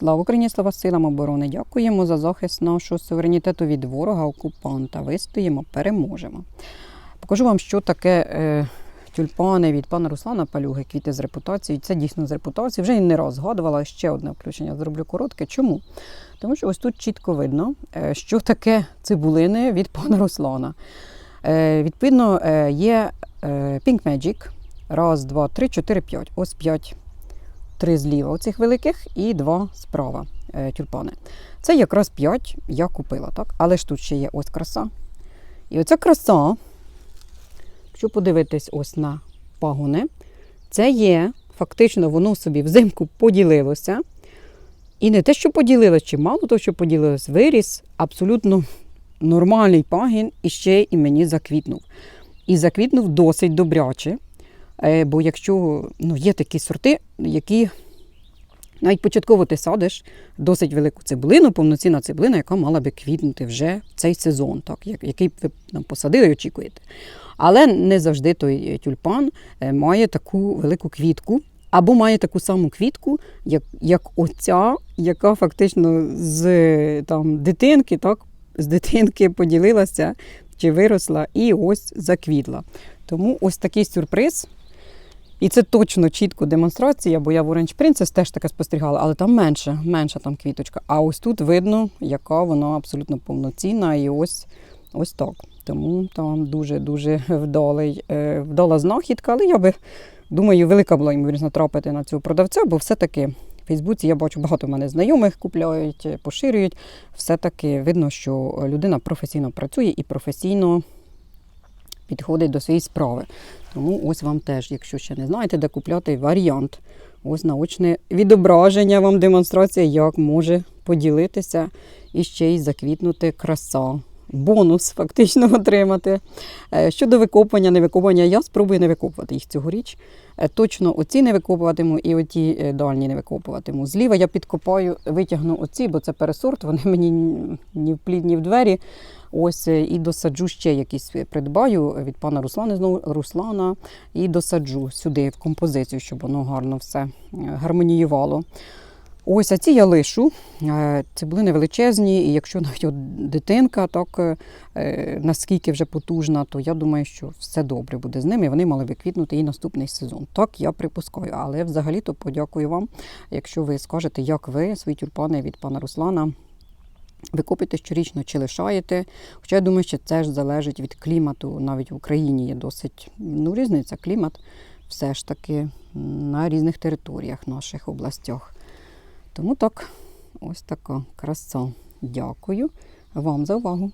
Слава Україні, слава силам оборони! Дякуємо за захист нашого суверенітету від ворога окупанта. Вистоїмо, переможемо. Покажу вам, що таке е, тюльпани від пана Руслана Палюги, квіти з репутацією. Це дійсно з репутацією. Вже і не раз згадувала ще одне включення. Зроблю коротке. Чому? Тому що ось тут чітко видно, е, що таке цибулини від пана Руслана. Е, відповідно, е, є е, Pink Magic. Раз, два, три, чотири, п'ять. Ось п'ять. Три зліва оцих великих і два справа е, тюльпани. Це якраз п'ять я купила, так? Але ж тут ще є ось краса. І оця краса, якщо подивитись ось на пагони, це є фактично воно собі взимку поділилося. І не те, що поділилось, чи мало того, що поділилось, виріс абсолютно нормальний пагін і ще і мені заквітнув. І заквітнув досить добряче. Е, Бо якщо ну, є такі сорти, які навіть початково ти садиш досить велику цибулину, повноцінна цибулина, яка мала би квітнути вже цей сезон, так, який ви там, посадили і очікуєте. Але не завжди той тюльпан е, має таку велику квітку. Або має таку саму квітку, як, як оця, яка фактично з там, дитинки, так, з дитинки поділилася чи виросла і ось заквітла. Тому ось такий сюрприз. І це точно чітко демонстрація, бо я в Orange Princess теж таке спостерігала, але там менше, менша там квіточка. А ось тут видно, яка вона абсолютно повноцінна, і ось, ось так. Тому там дуже-дуже вдалий, е, вдала знахідка, але я би думаю, велика була ймовірність натрапити на цього продавця, бо все-таки в Фейсбуці я бачу багато в мене знайомих купляють, поширюють. Все-таки видно, що людина професійно працює і професійно підходить до своєї справи. Тому ось вам теж, якщо ще не знаєте, де купляти варіант. Ось наочне відображення вам демонстрація, як може поділитися і ще й заквітнути краса. Бонус фактично отримати. Е, Щодо викопування, не викопування, я спробую не викопувати їх цьогоріч. Е, Точно оці не викопуватиму і оті е, дальні не викопуватиму. Зліва я підкопаю, витягну оці, бо це пересорт, вони мені ні в плід, ні в двері. Ось е, і досаджу ще якісь придбаю від пана Руслана знову Руслана і досаджу сюди в композицію, щоб воно гарно все е, гармоніювало. Ось, а ці я лишу. Е, Цибулини величезні, і якщо навіть от дитинка так е, е, наскільки вже потужна, то я думаю, що все добре буде з ними. Вони мали би квітнути і наступний сезон. Так я припускаю. Але взагалі-то подякую вам, якщо ви скажете, як ви свої тюльпани від пана Руслана ви купите щорічно чи лишаєте. Хоча я думаю, що це ж залежить від клімату. Навіть в Україні є досить ну, різниця клімат все ж таки на різних територіях, наших областях. Тому так, ось така краса. Дякую вам за увагу.